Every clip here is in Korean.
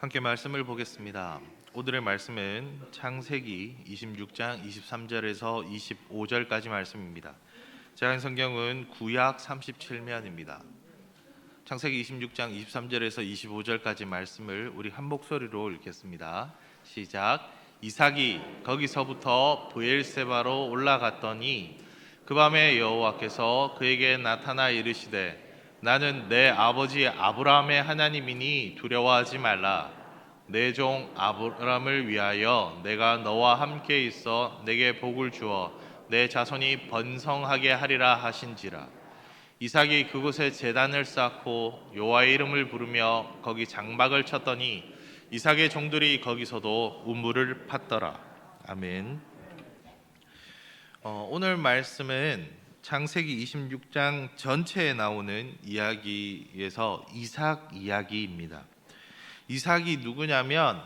함께 말씀을 보겠습니다. 오늘의 말씀은 창세기 26장 23절에서 25절까지 말씀입니다. 제한 성경은 구약 37면입니다. 창세기 26장 23절에서 25절까지 말씀을 우리 한 목소리로 읽겠습니다. 시작. 이삭이 거기서부터 브엘세바로 올라갔더니 그 밤에 여호와께서 그에게 나타나 이르시되 나는 내 아버지 아브라함의 하나님이니 두려워하지 말라. 내 종 아브라함을 위하여 내가 너와 함께 있어 내게 복을 주어 내 자손이 번성하게 하리라 하신지라. 이삭이 그곳에 제단을 쌓고 여호와의 이름을 부르며 거기 장막을 쳤더니 이삭의 종들이 거기서도 우물을 팠더라. 아멘. 어, 오늘 말씀은 창세기 26장 전체에 나오는 이야기에서 이삭 이야기입니다. 이삭이 누구냐면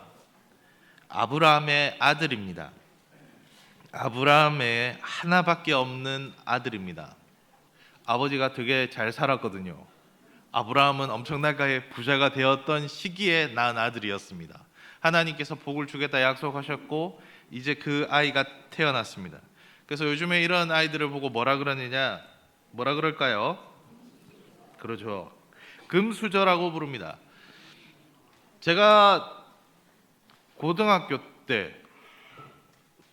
아브라함의 아들입니다. 아브라함의 하나밖에 없는 아들입니다. 아버지가 되게 잘 살았거든요. 아브라함은 엄청나게 부자가 되었던 시기에 낳은 아들이었습니다. 하나님께서 복을 주겠다 약속하셨고 이제 그 아이가 태어났습니다. 그래서 요즘에 이런 아이들을 보고 뭐라 그러느냐? 뭐라 그럴까요? 그러죠. 금수저라고 부릅니다. 제가 고등학교 때,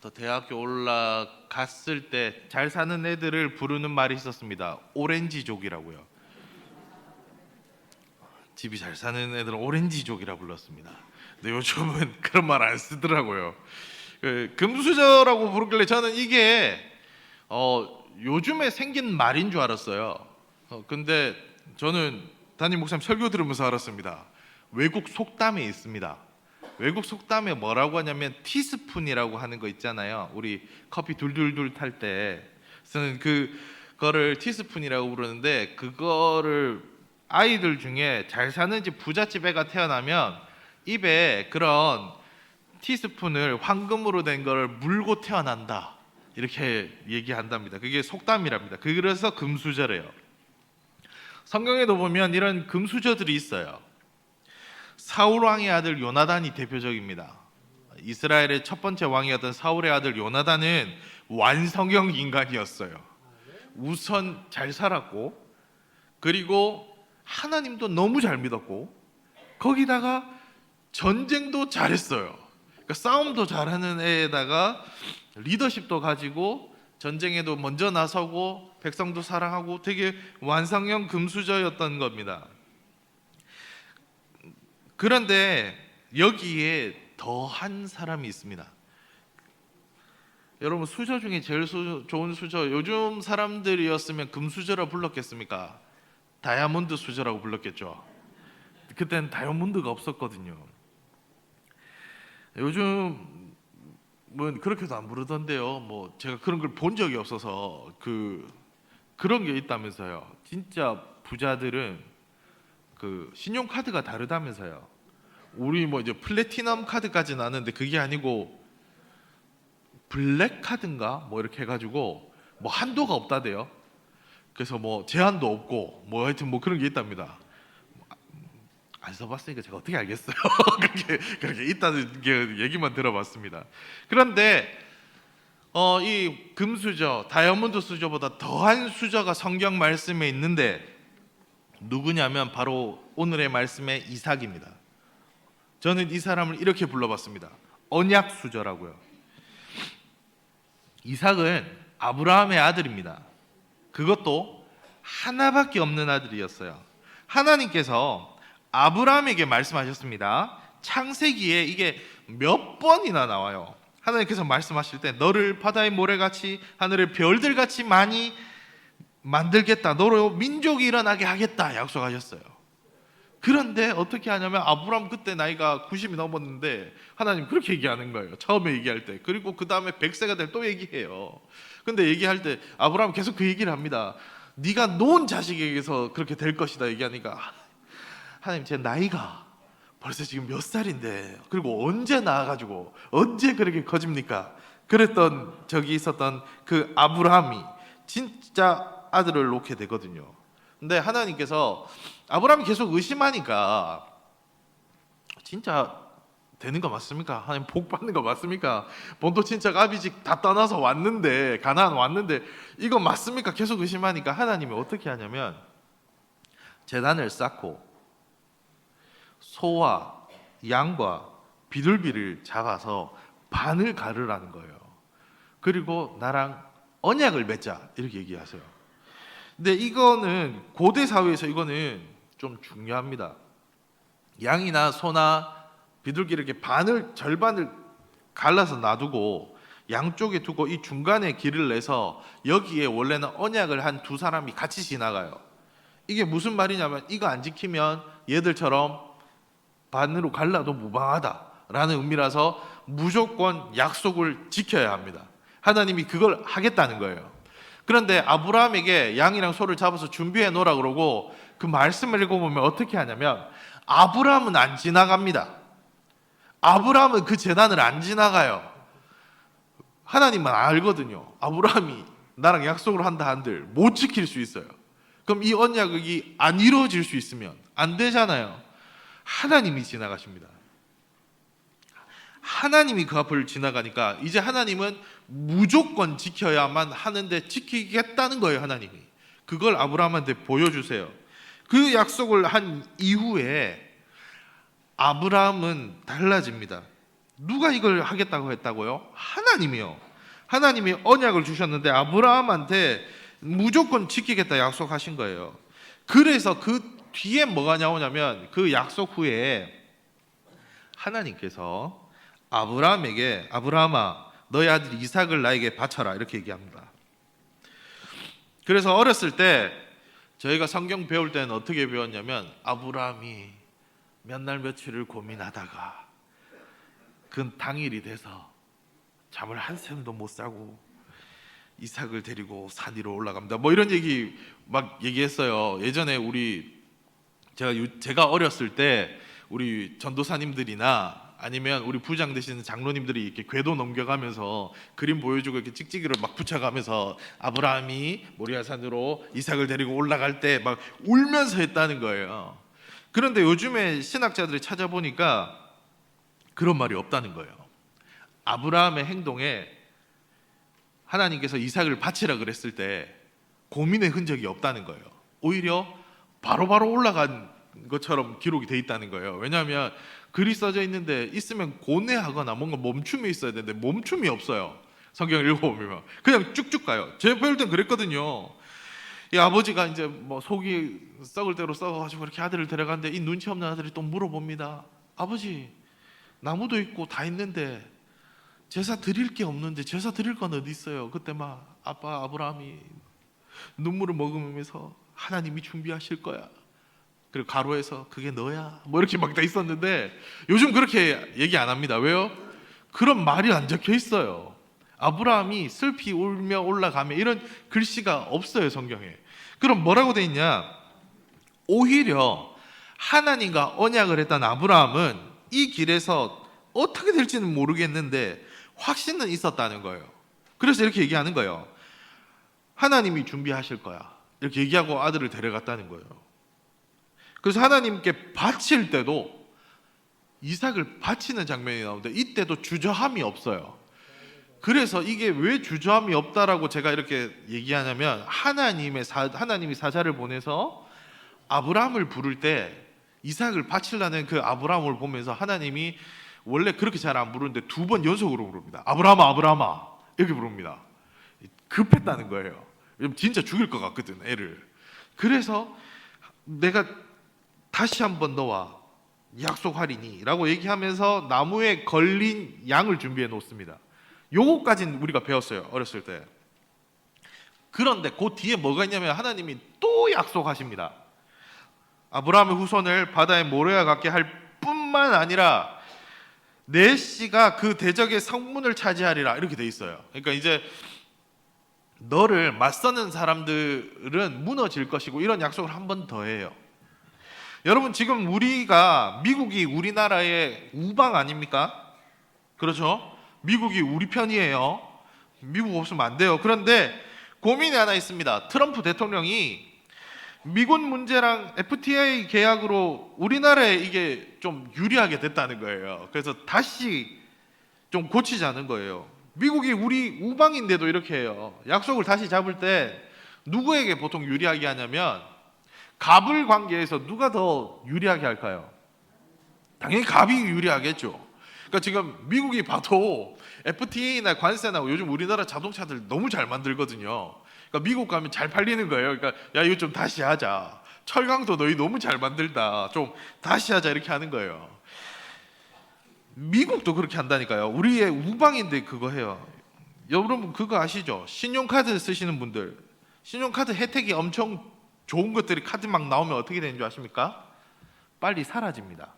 또 대학교 올라갔을 때 잘 사는 애들을 부르는 말이 있었습니다. 오렌지족이라고요. 집이 잘 사는 애들은 오렌지족이라 불렀습니다. 근데 요즘은 그런 말 안 쓰더라고요. 그 금수저라고 부르길래 저는 이게 어, 요즘에 생긴 말인 줄 알았어요. 어, 근데 저는 담임 목사님 설교 들으면서 알았습니다. 외국 속담에 있습니다. 외국 속담에 뭐라고 하냐면 티스푼이라고 하는 거 있잖아요. 우리 커피 둘둘둘 탈 때 쓰는 그 거를 티스푼이라고 부르는데 그거를 아이들 중에 잘 사는 집 부잣집 애가 태어나면 입에 그런 티스푼을 황금으로 된 걸 물고 태어난다. 이렇게 얘기한답니다. 그게 속담이랍니다. 그래서 금수저래요. 성경에도 보면 이런 금수저들이 있어요. 사울 왕의 아들 요나단이 대표적입니다. 이스라엘의 첫 번째 왕이었던 사울의 아들 요나단은 완성형 인간이었어요. 우선 잘 살았고 그리고 하나님도 너무 잘 믿었고 거기다가 전쟁도 잘했어요. 그러니까 싸움도 잘하는 애에다가 리더십도 가지고 전쟁에도 먼저 나서고 백성도 사랑하고 되게 완성형 금수저였던 겁니다. 그런데 여기에 더한 사람이 있습니다. 여러분 수저 중에 제일 수, 좋은 수저 요즘 사람들이었으면 금수저라 불렀겠습니까? 다이아몬드 수저라고 불렀겠죠. 그때는 다이아몬드가 없었거든요. 요즘은 그렇게도 안 부르던데요. 뭐 제가 그런 걸 본 적이 없어서 그 그런 게 있다면서요. 진짜 부자들은 그 신용카드가 다르다면서요. 우리 뭐 이제 플래티넘 카드까지 나는데 그게 아니고 블랙 카드인가 뭐 이렇게 해가지고 뭐 한도가 없다대요. 그래서 뭐 제한도 없고 뭐 하여튼 뭐 그런 게 있답니다. 안 써봤으니까 제가 어떻게 알겠어요? 그렇게 그렇게 있다는 게 얘기만 들어봤습니다. 그런데 어, 이 금수저, 다이아몬드 수저보다 더한 수저가 성경 말씀에 있는데 누구냐면 바로 오늘의 말씀의 이삭입니다. 저는 이 사람을 이렇게 불러봤습니다. 언약 수저라고요. 이삭은 아브라함의 아들입니다. 그것도 하나밖에 없는 아들이었어요. 하나님께서 아브라함에게 말씀하셨습니다. 창세기에 이게 몇 번이나 나와요. 하나님께서 말씀하실 때 너를 바다의 모래같이 하늘의 별들같이 많이 만들겠다. 너로 민족이 일어나게 하겠다. 약속하셨어요. 그런데 어떻게 하냐면 아브라함 그때 나이가 90이 넘었는데 하나님 그렇게 얘기하는 거예요. 처음에 얘기할 때. 그리고 그 다음에 100세가 될 또 얘기해요. 근데 얘기할 때 아브라함 계속 그 얘기를 합니다. 네가 놓은 자식에게서 그렇게 될 것이다 얘기하니까 하나님 제 나이가 벌써 지금 몇 살인데 그리고 언제 나와가지고 언제 그렇게 커집니까? 그랬던 적이 있었던 그 아브라함이 진짜 아들을 놓게 되거든요. 근데 하나님께서 아브라함이 계속 의심하니까 진짜 되는 거 맞습니까? 하나님 복 받는 거 맞습니까? 본토 친척 아비집 다 떠나서 왔는데 가나안 왔는데 이거 맞습니까? 계속 의심하니까 하나님이 어떻게 하냐면 재단을 쌓고 소와 양과 비둘기를 잡아서 반을 가르라는 거예요. 그리고 나랑 언약을 맺자 이렇게 얘기하세요. 근데 이거는 고대 사회에서 이거는 좀 중요합니다. 양이나 소나 비둘기를 이렇게 반을 절반을 갈라서 놔두고 양쪽에 두고 이 중간에 길을 내서 여기에 원래는 언약을 한 두 사람이 같이 지나가요. 이게 무슨 말이냐면 이거 안 지키면 얘들처럼 반으로 갈라도 무방하다라는 의미라서 무조건 약속을 지켜야 합니다. 하나님이 그걸 하겠다는 거예요. 그런데 아브라함에게 양이랑 소를 잡아서 준비해 놓으라 그러고 그 말씀을 읽어보면 어떻게 하냐면 아브라함은 안 지나갑니다. 아브라함은 그 재단을 안 지나가요. 하나님만 알거든요. 아브라함이 나랑 약속을 한다 한들 못 지킬 수 있어요. 그럼 이 언약이 안 이루어질 수 있으면 안 되잖아요. 하나님이 지나가십니다. 하나님이 그 앞을 지나가니까 이제 하나님은 무조건 지켜야만 하는데 지키겠다는 거예요, 하나님이. 그걸 아브라함한테 보여주세요. 그 약속을 한 이후에 아브라함은 달라집니다. 누가 이걸 하겠다고 했다고요? 하나님이요. 하나님이 언약을 주셨는데 아브라함한테 무조건 지키겠다 약속하신 거예요. 그래서 그 뒤에 뭐가 나오냐면 그 약속 후에 하나님께서 아브라함에게 아브라함아 너의 아들 이삭을 나에게 바쳐라 이렇게 얘기합니다. 그래서 어렸을 때 저희가 성경 배울 때는 어떻게 배웠냐면 아브라함이 몇 날 며칠을 고민하다가 그 당일이 돼서 잠을 한샘도 못 자고 이삭을 데리고 산 위로 올라갑니다. 뭐 이런 얘기 막 얘기했어요. 예전에 우리 제가 유- 제가 어렸을 때 우리 전도사님들이나 아니면 우리 부장 되시는 장로님들이 이렇게 궤도 넘겨가면서 그림 보여주고 이렇게 찍찍이를 막 붙여가면서 아브라함이 모리아산으로 이삭을 데리고 올라갈 때 막 울면서 했다는 거예요. 그런데 요즘에 신학자들이 찾아보니까 그런 말이 없다는 거예요. 아브라함의 행동에 하나님께서 이삭을 바치라 그랬을 때 고민의 흔적이 없다는 거예요. 오히려 바로 바로 올라간 것처럼 기록이 돼 있다는 거예요. 왜냐하면 글이 써져 있는데 있으면 고뇌하거나 뭔가 멈춤이 있어야 되는데 멈춤이 없어요. 성경을 읽어보면 그냥 쭉쭉 가요. 제 배울 땐 그랬거든요. 이 아버지가 이제 뭐 속이 썩을 대로 썩어가지고 이렇게 아들을 데려가는데 이 눈치 없는 아들이 또 물어봅니다. 아버지 나무도 있고 다 있는데 제사 드릴 게 없는데 제사 드릴 건 어디 있어요? 그때 막 아빠 아브라함이 눈물을 머금으면서 하나님이 준비하실 거야. 그리고 가로에서 그게 너야. 뭐 이렇게 막 다 있었는데 요즘 그렇게 얘기 안 합니다. 왜요? 그런 말이 안 적혀 있어요. 아브라함이 슬피 울며 올라가며 이런 글씨가 없어요 성경에. 그럼 뭐라고 돼 있냐? 오히려 하나님과 언약을 했던 아브라함은 이 길에서 어떻게 될지는 모르겠는데 확신은 있었다는 거예요. 그래서 이렇게 얘기하는 거예요. 하나님이 준비하실 거야. 이렇게 얘기하고 아들을 데려갔다는 거예요. 그래서 하나님께 바칠 때도 이삭을 바치는 장면이 나오는데 이때도 주저함이 없어요. 그래서 이게 왜 주저함이 없다라고 제가 이렇게 얘기하냐면 하나님의 사, 하나님이 사자를 보내서 아브라함을 부를 때 이삭을 바치려는 그 아브라함을 보면서 하나님이 원래 그렇게 잘 안 부르는데 두 번 연속으로 부릅니다. 아브라함아, 아브라함아 이렇게 부릅니다. 급했다는 거예요. 진짜 죽일 것 같거든, 애를. 그래서 내가 다시 한번 너와 약속하리니라고 얘기하면서 나무에 걸린 양을 준비해 놓습니다. 요거까지는 우리가 배웠어요 어렸을 때. 그런데 그 뒤에 뭐가 있냐면 하나님이 또 약속하십니다. 아브라함의 후손을 바다의 모래와 같게 할 뿐만 아니라 내 씨가 그 대적의 성문을 차지하리라 이렇게 돼 있어요. 그러니까 이제 너를 맞서는 사람들은 무너질 것이고 이런 약속을 한 번 더 해요. 여러분 지금 우리가 미국이 우리나라의 우방 아닙니까? 그렇죠? 미국이 우리 편이에요. 미국 없으면 안 돼요. 그런데 고민이 하나 있습니다. 트럼프 대통령이 미군 문제랑 FTA 계약으로 우리나라에 이게 좀 유리하게 됐다는 거예요. 그래서 다시 좀 고치자는 거예요. 미국이 우리 우방인데도 이렇게 해요. 약속을 다시 잡을 때 누구에게 보통 유리하게 하냐면 갑을 관계에서 누가 더 유리하게 할까요? 당연히 갑이 유리하겠죠. 그러니까 지금 미국이 봐도 FTA나 관세나 요즘 우리나라 자동차들 너무 잘 만들거든요. 그러니까 미국 가면 잘 팔리는 거예요. 그러니까 야 이거 좀 다시 하자. 철강도 너희 너무 잘 만들다. 좀 다시 하자 이렇게 하는 거예요. 미국도 그렇게 한다니까요. 우리의 우방인데 그거 해요. 여러분 그거 아시죠? 신용카드 쓰시는 분들 신용카드 혜택이 엄청 좋은 것들이 카드 막 나오면 어떻게 되는 줄 아십니까? 빨리 사라집니다.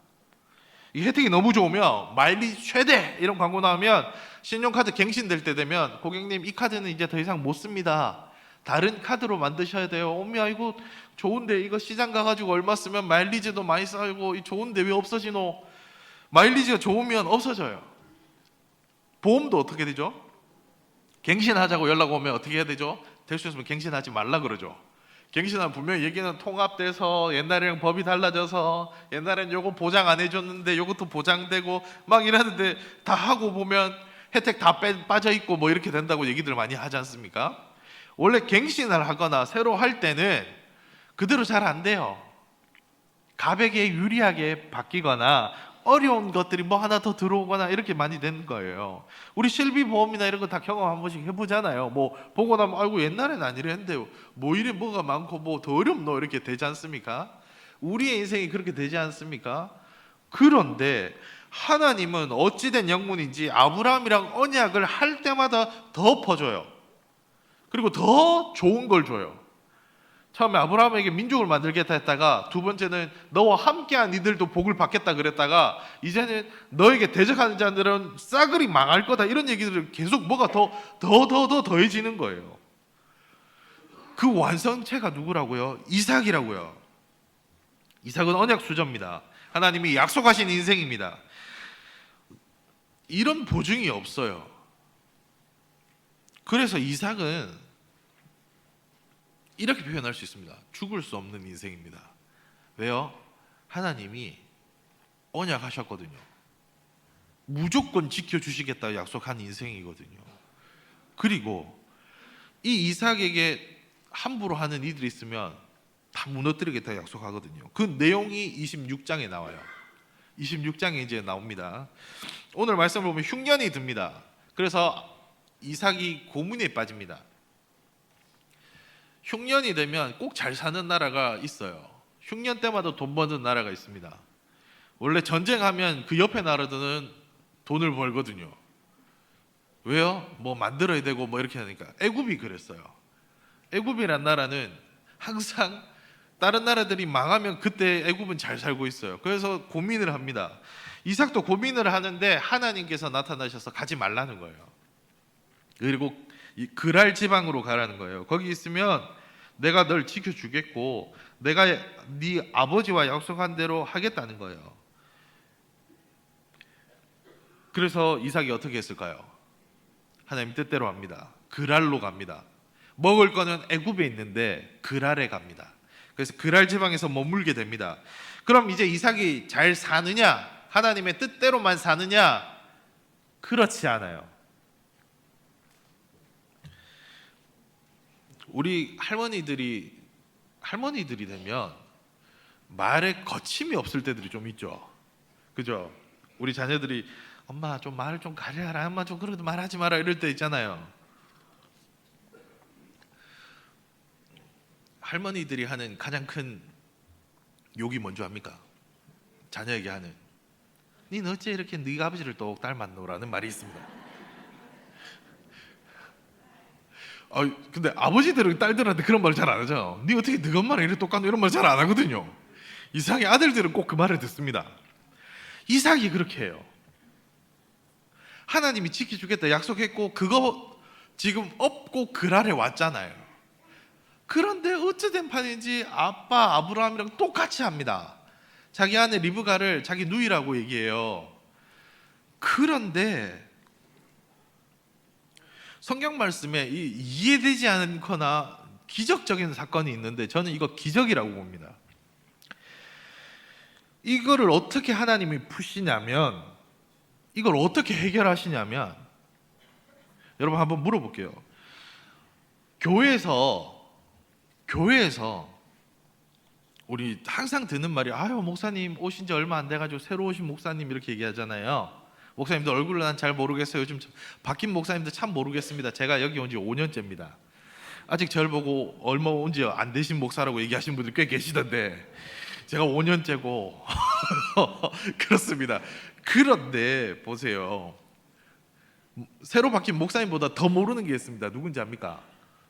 이 혜택이 너무 좋으면 마일리 최대 이런 광고 나오면 신용카드 갱신될 때 되면 고객님 이 카드는 이제 더 이상 못 씁니다. 다른 카드로 만드셔야 돼요. 어미야 이거 좋은데 이거 시장 가가지고 얼마 쓰면 마일리지도 많이 쌓이고 이 좋은데 왜 없어지노? 마일리지가 좋으면 없어져요. 보험도 어떻게 되죠? 갱신하자고 연락 오면 어떻게 해야 되죠? 될 수 있으면 갱신하지 말라 그러죠. 갱신하면 분명히 얘기는 통합돼서 옛날이랑 법이 달라져서 옛날엔 요거 보장 안 해줬는데 요것도 보장되고 막 이러는데 다 하고 보면 혜택 다 빼, 빠져 있고 뭐 이렇게 된다고 얘기들 많이 하지 않습니까? 원래 갱신을 하거나 새로 할 때는 그대로 잘 안 돼요. 가백에 유리하게 바뀌거나 어려운 것들이 뭐 하나 더 들어오거나 이렇게 많이 되는 거예요. 우리 실비 보험이나 이런 거 다 경험 한 번씩 해보잖아요. 뭐 보고 나면 아이고 옛날에는 안 이랬는데 뭐 이래 뭐가 많고 뭐 더 어렵노 이렇게 되지 않습니까? 우리의 인생이 그렇게 되지 않습니까? 그런데 하나님은 어찌된 영문인지 아브라함이랑 언약을 할 때마다 더 퍼줘요. 그리고 더 좋은 걸 줘요. 처음에 아브라함에게 민족을 만들겠다 했다가 두 번째는 너와 함께한 이들도 복을 받겠다 그랬다가 이제는 너에게 대적하는 자들은 싸그리 망할 거다 이런 얘기들을 계속 뭐가 더 더 더 더 더해지는 거예요. 그 완성체가 누구라고요? 이삭이라고요. 이삭은 언약 수저입니다. 하나님이 약속하신 인생입니다. 이런 보증이 없어요. 그래서 이삭은 이렇게 표현할 수 있습니다. 죽을 수 없는 인생입니다. 왜요? 하나님이 언약하셨거든요. 무조건 지켜주시겠다 약속한 인생이거든요. 그리고 이 이삭에게 함부로 하는 이들이 있으면 다 무너뜨리겠다 약속하거든요. 그 내용이 26장에 나와요. 26장에 이제 나옵니다. 오늘 말씀을 보면 흉년이 듭니다. 그래서 이삭이 고문에 빠집니다. 흉년이 되면 꼭 잘 사는 나라가 있어요. 흉년 때마다 돈 버는 나라가 있습니다. 원래 전쟁하면 그 옆에 나라들은 돈을 벌거든요. 왜요? 뭐 만들어야 되고 뭐 이렇게 하니까 애굽이 그랬어요. 애굽이란 나라는 항상 다른 나라들이 망하면 그때 애굽은 잘 살고 있어요. 그래서 고민을 합니다. 이삭도 고민을 하는데 하나님께서 나타나셔서 가지 말라는 거예요. 그리고 이 그랄 지방으로 가라는 거예요. 거기 있으면 내가 널 지켜주겠고 내가 네 아버지와 약속한 대로 하겠다는 거예요. 그래서 이삭이 어떻게 했을까요? 하나님 뜻대로 합니다. 그랄로 갑니다. 먹을 거는 애굽에 있는데 그랄에 갑니다. 그래서 그랄 지방에서 머물게 됩니다. 그럼 이제 이삭이 잘 사느냐? 하나님의 뜻대로만 사느냐? 그렇지 않아요. 우리 할머니들이 할머니들이 되면 말에 거침이 없을 때들이 좀 있죠. 그죠? 우리 자녀들이 엄마 좀 말을 좀 가려라. 엄마 좀 그래도 말하지 마라 이럴 때 있잖아요. 할머니들이 하는 가장 큰 욕이 뭔지 압니까? 자녀에게 하는 니 어째 이렇게 네가 아버지를 똑 닮았노라는 말이 있습니다. 아 근데 아버지들은 딸들한테 그런 말을 잘 안 하죠. 네 어떻게 네가 엄마랑 이렇게 똑같노 이런 말 잘 안 하거든요. 이상의 아들들은 꼭 그 말을 듣습니다. 이삭이 그렇게 해요. 하나님이 지켜주겠다 약속했고 그거 지금 업고 그랄에 왔잖아요. 그런데 어찌된 판인지 아빠 아브라함이랑 똑같이 합니다. 자기 아내 리브가를 자기 누이라고 얘기해요. 그런데 성경 말씀에 이- 이해되지 않거나 기적적인 사건이 있는데 저는 이거 기적이라고 봅니다. 이거를 어떻게 하나님이 푸시냐면 이걸 어떻게 해결하시냐면 여러분 한번 물어볼게요. 교회에서 교회에서 우리 항상 듣는 말이 아유 목사님 오신 지 얼마 안 돼가지고 새로 오신 목사님 이렇게 얘기하잖아요. 목사님들 얼굴을 난잘 모르겠어요. 요즘 참- 바뀐 목사님들 참 모르겠습니다. 제가 여기 온 지 5년째입니다. 아직 저를 보고 얼마 온 지 안 되신 목사라고 얘기하시는 분들 꽤 계시던데 제가 5년째고 그렇습니다. 그런데 보세요. 새로 바뀐 목사님보다 더 모르는 게 있습니다. 누군지 압니까?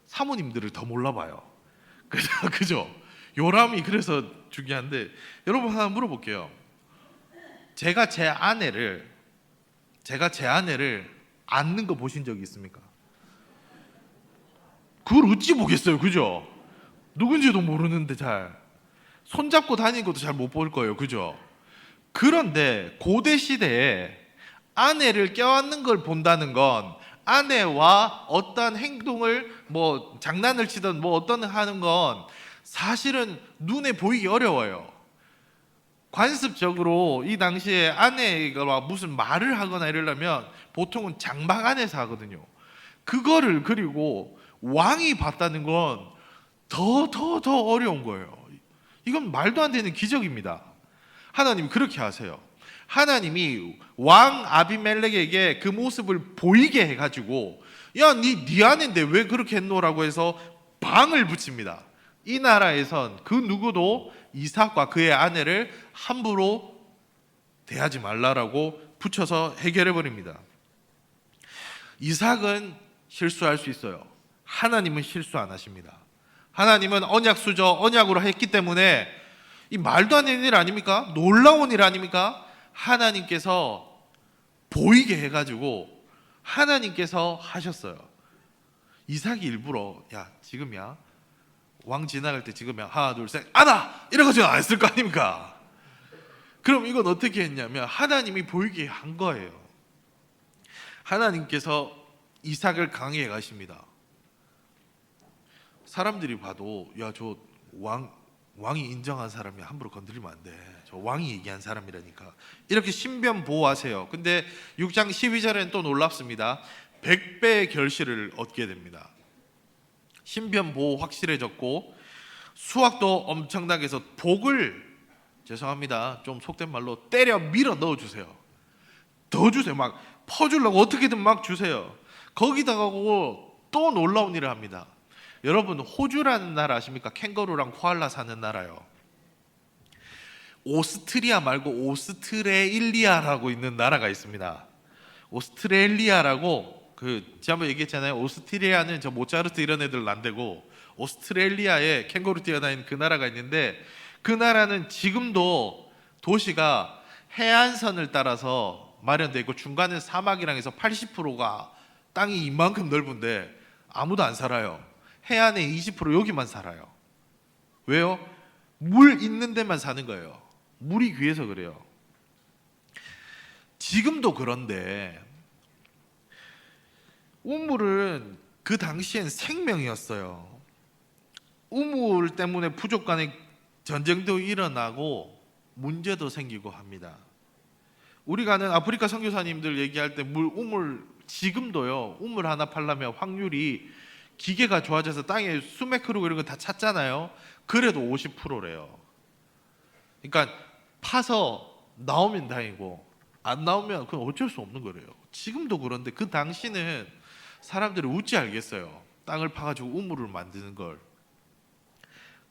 사모님들을 더 몰라봐요. 그죠? 그죠? 요람이 그래서 중요한데 여러분 하나 물어볼게요. 제가 제 아내를 제가 제 아내를 안는 거 보신 적이 있습니까? 그걸 어찌 보겠어요, 그죠? 누군지도 모르는데 잘 손잡고 다니는 것도 잘 못 볼 거예요, 그죠? 그런데 고대 시대에 아내를 껴안는 걸 본다는 건 아내와 어떤 행동을 뭐 장난을 치든 뭐 어떤 하는 건 사실은 눈에 보이기 어려워요. 관습적으로 이 당시에 아내가 무슨 말을 하거나 이러려면 보통은 장막 안에서 하거든요. 그거를 그리고 왕이 봤다는 건더더 더 어려운 거예요. 이건 말도 안 되는 기적입니다. 하나님 그렇게 하세요. 하나님이 왕 아비멜렉에게 그 모습을 보이게 해가지고 야니 네 아내인데 왜 그렇게 했노라고 해서 방을 붙입니다. 이 나라에선 그 누구도 이삭과 그의 아내를 함부로 대하지 말라라고 붙여서 해결해 버립니다. 이삭은 실수할 수 있어요. 하나님은 실수 안 하십니다. 하나님은 언약 수저 언약으로 했기 때문에 이 말도 안 되는 일 아닙니까? 놀라운 일 아닙니까? 하나님께서 보이게 해가지고 하나님께서 하셨어요. 이삭이 일부러 야 지금이야 왕 지나갈 때 지금이야 하나 둘셋 아나 이래가지고 안 했을 거 아닙니까? 그럼 이건 어떻게 했냐면 하나님이 보이게 한 거예요. 하나님께서 이삭을 강해해 가십니다. 사람들이 봐도 야 저 왕 왕이 인정한 사람이 함부로 건드리면 안 돼. 저 왕이 얘기한 사람이라니까. 이렇게 신변 보호하세요. 근데 6장 12절엔 또 놀랍습니다. 100배의 결실을 얻게 됩니다. 신변 보호 확실해졌고 수확도 엄청나게 해서 복을 죄송합니다. 좀 속된 말로 때려 밀어 넣어 주세요. 더 주세요. 막 퍼주려고 어떻게든 막 주세요. 거기다가 또 놀라운 일을 합니다. 여러분 호주라는 나라 아십니까? 캥거루랑 코알라 사는 나라요. 오스트리아 말고 오스트레일리아라고 있는 나라가 있습니다. 오스트레일리아라고 그 지난번 얘기했잖아요. 오스트리아는 저 모차르트 이런 애들 안 되고 오스트레일리아에 캥거루 뛰어다니는 그 나라가 있는데 그 나라는 지금도 도시가 해안선을 따라서 마련되어 있고 중간에 사막이랑 해서 80%가 땅이 이만큼 넓은데 아무도 안 살아요. 해안에 20% 여기만 살아요. 왜요? 물 있는 데만 사는 거예요. 물이 귀해서 그래요. 지금도 그런데 우물은 그 당시엔 생명이었어요. 우물 때문에 부족 간의 전쟁도 일어나고 문제도 생기고 합니다. 우리가 아는 아프리카 선교사님들 얘기할 때 물 우물 지금도요. 우물 하나 팔려면 확률이 기계가 좋아져서 땅에 수맥 흐르고 이런 거 다 찾잖아요. 그래도 50%래요. 그러니까 파서 나오면 다행이고 안 나오면 그건 어쩔 수 없는 거래요. 지금도 그런데 그 당시는 사람들이 웃지 알겠어요. 땅을 파가지고 우물을 만드는 걸.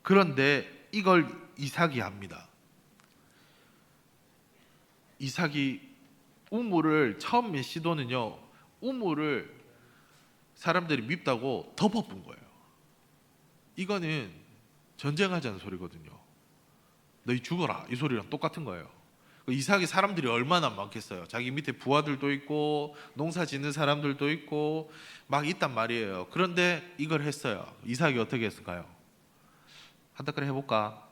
그런데 이걸 이삭이 합니다. 이삭이 우물을 처음 시도는요. 우물을 사람들이 밉다고 덮어본 거예요. 이거는 전쟁하자는 소리거든요. 너희 죽어라 이 소리랑 똑같은 거예요. 그 이삭이 사람들이 얼마나 많겠어요. 자기 밑에 부하들도 있고 농사 짓는 사람들도 있고 막 있단 말이에요. 그런데 이걸 했어요. 이삭이 어떻게 했을까요? 한다 그래 해볼까?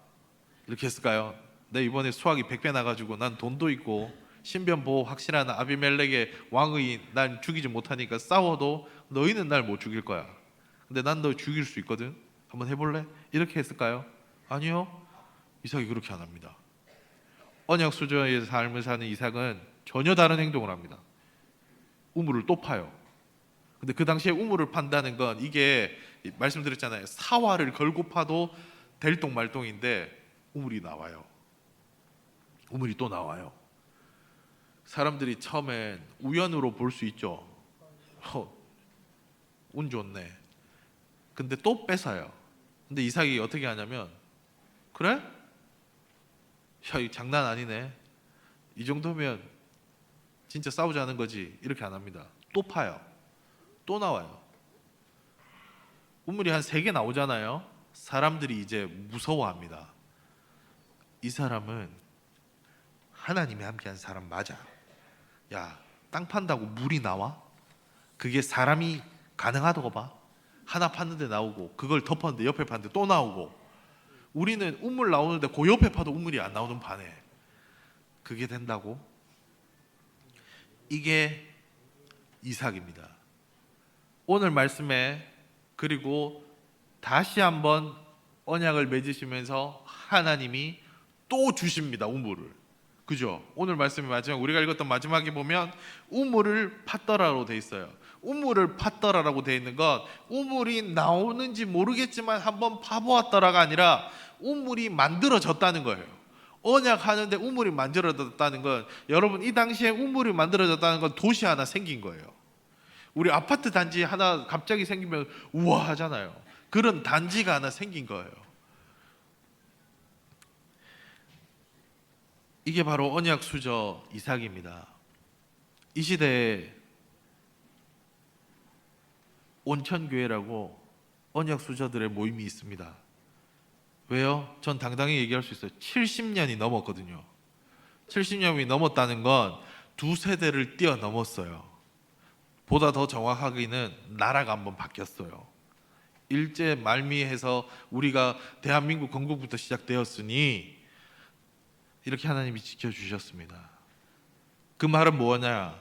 이렇게 했을까요? 내 이번에 수학이 100배 나가지고 난 돈도 있고 신변 보호 확실한 아비멜렉의 왕의 난 죽이지 못하니까 싸워도 너희는 날 못 죽일 거야. 근데 난 너 죽일 수 있거든. 한번 해볼래? 이렇게 했을까요? 아니요. 이삭이 그렇게 안 합니다. 언약 수저의 삶을 사는 이삭은 전혀 다른 행동을 합니다. 우물을 또 파요. 근데 그 당시에 우물을 판다는 건 이게 말씀드렸잖아요. 사활을 걸고 파도 될동 말동인데 우물이 나와요. 우물이 또 나와요. 사람들이 처음엔 우연으로 볼 수 있죠. 어, 운 좋네. 근데 또 뺏어요. 근데 이삭이 어떻게 하냐면 그래? 야, 이 장난 아니네. 이 정도면 진짜 싸우자는 거지. 이렇게 안 합니다. 또 파요. 또 나와요. 우물이 한 세 개 나오잖아요. 사람들이 이제 무서워합니다. 이 사람은 하나님이 함께한 사람 맞아. 야, 땅 판다고 물이 나와? 그게 사람이 가능하다고 봐. 하나 팠는데 나오고 그걸 덮었는데 옆에 팠는데 또 나오고 우리는 우물 나오는데 그 옆에 파도 우물이 안 나오는 판에 그게 된다고? 이게 이삭입니다. 오늘 말씀에 그리고 다시 한번 언약을 맺으시면서 하나님이 또 주십니다. 우물을. 그죠? 오늘 말씀이 마지막 우리가 읽었던 마지막에 보면 우물을 팠더라로 돼 있어요. 우물을 팠더라라고 돼 있는 건 우물이 나오는지 모르겠지만 한번 파보았더라가 아니라 우물이 만들어졌다는 거예요. 언약 하는데 우물이 만들어졌다는 건 여러분 이 당시에 우물이 만들어졌다는 건 도시 하나 생긴 거예요. 우리 아파트 단지 하나 갑자기 생기면 우와 하잖아요. 그런 단지가 하나 생긴 거예요. 이게 바로 언약 수저 이삭입니다. 이 시대에 온천교회라고 언약 수저들의 모임이 있습니다. 왜요? 전 당당히 얘기할 수 있어요. 70년이 넘었거든요. 70년이 넘었다는 건 두 세대를 뛰어넘었어요. 보다 더 정확하게는 나라가 한번 바뀌었어요. 일제 말미에서 우리가 대한민국 건국부터 시작되었으니 이렇게 하나님이 지켜주셨습니다. 그 말은 뭐냐?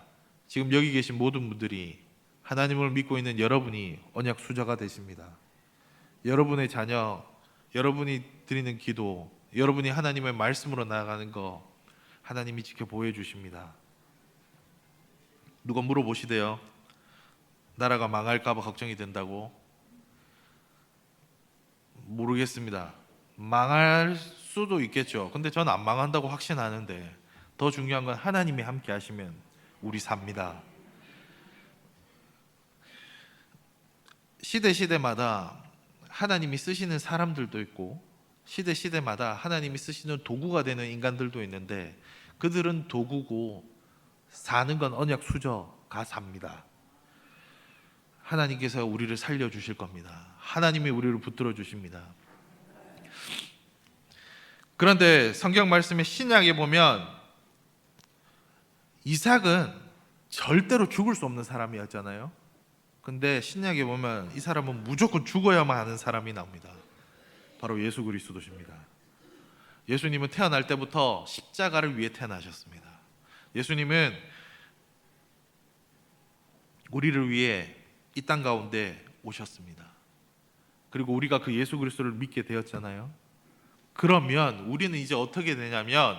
지금 여기 계신 모든 분들이 하나님을 믿고 있는 여러분이 언약 수저가 되십니다. 여러분의 자녀, 여러분이 드리는 기도, 여러분이 하나님의 말씀으로 나아가는 거 하나님이 지켜 보여 주십니다. 누가 물어보시대요. 나라가 망할까봐 걱정이 된다고 모르겠습니다. 망할 수도 있겠죠. 근데 저는 안 망한다고 확신하는데 더 중요한 건 하나님이 함께 하시면 우리 삽니다. 시대 시대마다 하나님이 쓰시는 사람들도 있고 시대 시대마다 하나님이 쓰시는 도구가 되는 인간들도 있는데 그들은 도구고 사는 건 언약 수저가 삽니다. 하나님께서 우리를 살려 주실 겁니다. 하나님이 우리를 붙들어 주십니다. 그런데 성경 말씀의 신약에 보면 이삭은 절대로 죽을 수 없는 사람이었잖아요. 근데 신약에 보면 이 사람은 무조건 죽어야만 하는 사람이 나옵니다. 바로 예수 그리스도십니다. 예수님은 태어날 때부터 십자가를 위해 태어나셨습니다. 예수님은 우리를 위해 이 땅 가운데 오셨습니다. 그리고 우리가 그 예수 그리스도를 믿게 되었잖아요. 그러면 우리는 이제 어떻게 되냐면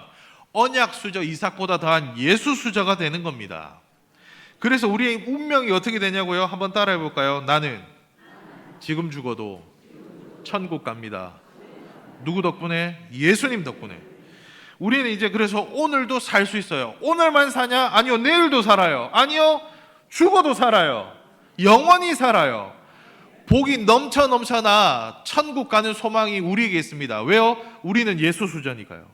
언약 수저 이삭보다 더한 예수 수저가 되는 겁니다. 그래서 우리의 운명이 어떻게 되냐고요? 한번 따라해 볼까요? 나는 지금 죽어도 천국 갑니다. 누구 덕분에? 예수님 덕분에. 우리는 이제 그래서 오늘도 살 수 있어요. 오늘만 사냐? 아니요. 내일도 살아요. 아니요. 죽어도 살아요. 영원히 살아요. 복이 넘쳐 넘쳐나 천국 가는 소망이 우리에게 있습니다. 왜요? 우리는 예수 수저니까요.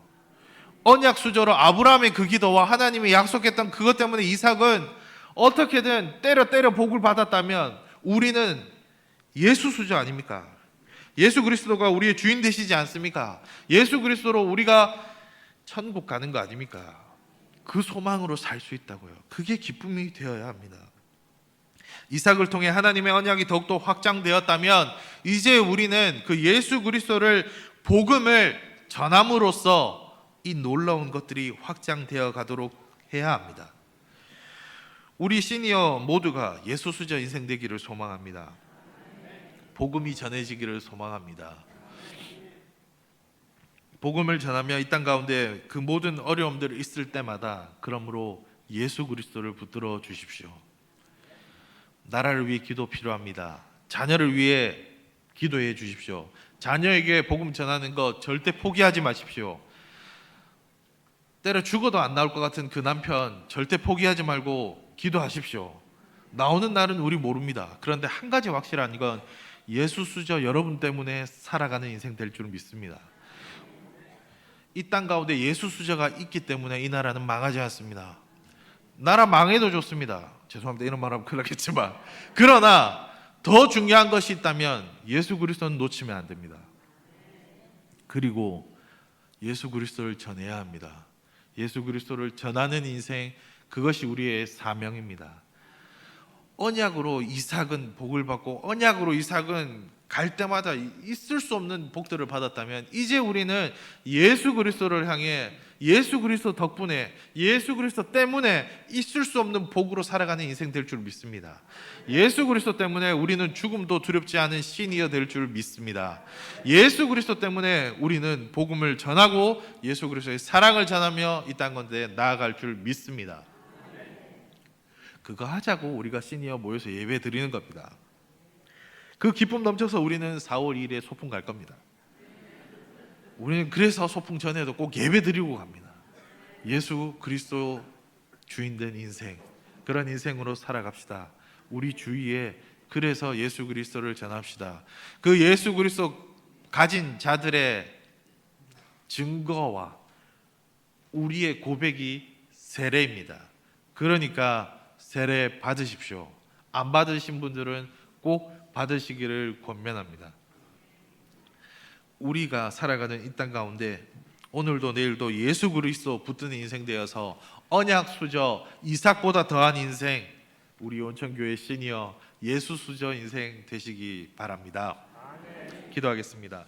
언약 수저로 아브라함의 그 기도와 하나님이 약속했던 그것 때문에 이삭은 어떻게든 때려 때려 복을 받았다면 우리는 예수 수저 아닙니까? 예수 그리스도가 우리의 주인 되시지 않습니까? 예수 그리스도로 우리가 천국 가는 거 아닙니까? 그 소망으로 살 수 있다고요. 그게 기쁨이 되어야 합니다. 이삭을 통해 하나님의 언약이 더욱더 확장되었다면 이제 우리는 그 예수 그리스도를 복음을 전함으로써 이 놀라운 것들이 확장되어 가도록 해야 합니다. 우리 시니어 모두가 예수 수저 인생 되기를 소망합니다. 복음이 전해지기를 소망합니다. 복음을 전하며 이 땅 가운데 그 모든 어려움들이 있을 때마다 그러므로 예수 그리스도를 붙들어 주십시오. 나라를 위해 기도 필요합니다. 자녀를 위해 기도해 주십시오. 자녀에게 복음 전하는 것 절대 포기하지 마십시오. 때려 죽어도 안 나올 것 같은 그 남편 절대 포기하지 말고 기도하십시오. 나오는 날은 우리 모릅니다. 그런데 한 가지 확실한 건 예수 수저 여러분 때문에 살아가는 인생 될 줄 믿습니다. 이 땅 가운데 예수 수저가 있기 때문에 이 나라는 망하지 않습니다. 나라 망해도 좋습니다. 죄송합니다. 이런 말하면 큰일 나겠지만 그러나 더 중요한 것이 있다면 예수 그리스도는 놓치면 안 됩니다. 그리고 예수 그리스도를 전해야 합니다. 예수 그리스도를 전하는 인생 그것이 우리의 사명입니다. 언약으로 이삭은 복을 받고 언약으로 이삭은 갈 때마다 있을 수 없는 복들을 받았다면 이제 우리는 예수 그리스도를 향해 예수 그리스도 덕분에 예수 그리스도 때문에 있을 수 없는 복으로 살아가는 인생 될 줄 믿습니다. 예수 그리스도 때문에 우리는 죽음도 두렵지 않은 시니어 될 줄 믿습니다. 예수 그리스도 때문에 우리는 복음을 전하고 예수 그리스도의 사랑을 전하며 이 땅 건데 나아갈 줄 믿습니다. 그거 하자고 우리가 시니어 모여서 예배 드리는 겁니다. 그 기쁨 넘쳐서 우리는 4월 2일에 소풍 갈 겁니다. 우리는 그래서 소풍 전에도 꼭 예배 드리고 갑니다. 예수 그리스도 주인된 인생 그런 인생으로 살아갑시다. 우리 주위에 그래서 예수 그리스도를 전합시다. 그 예수 그리스도 가진 자들의 증거와 우리의 고백이 세례입니다. 그러니까 세례 받으십시오. 안 받으신 분들은 꼭 받으시기를 권면합니다. 우리가 살아가는 이 땅 가운데 오늘도 내일도 예수 그리스도 붙드는 인생 되어서 언약 수저 이삭보다 더한 인생 우리 온천교회 시니어 예수 수저 인생 되시기 바랍니다. 기도하겠습니다.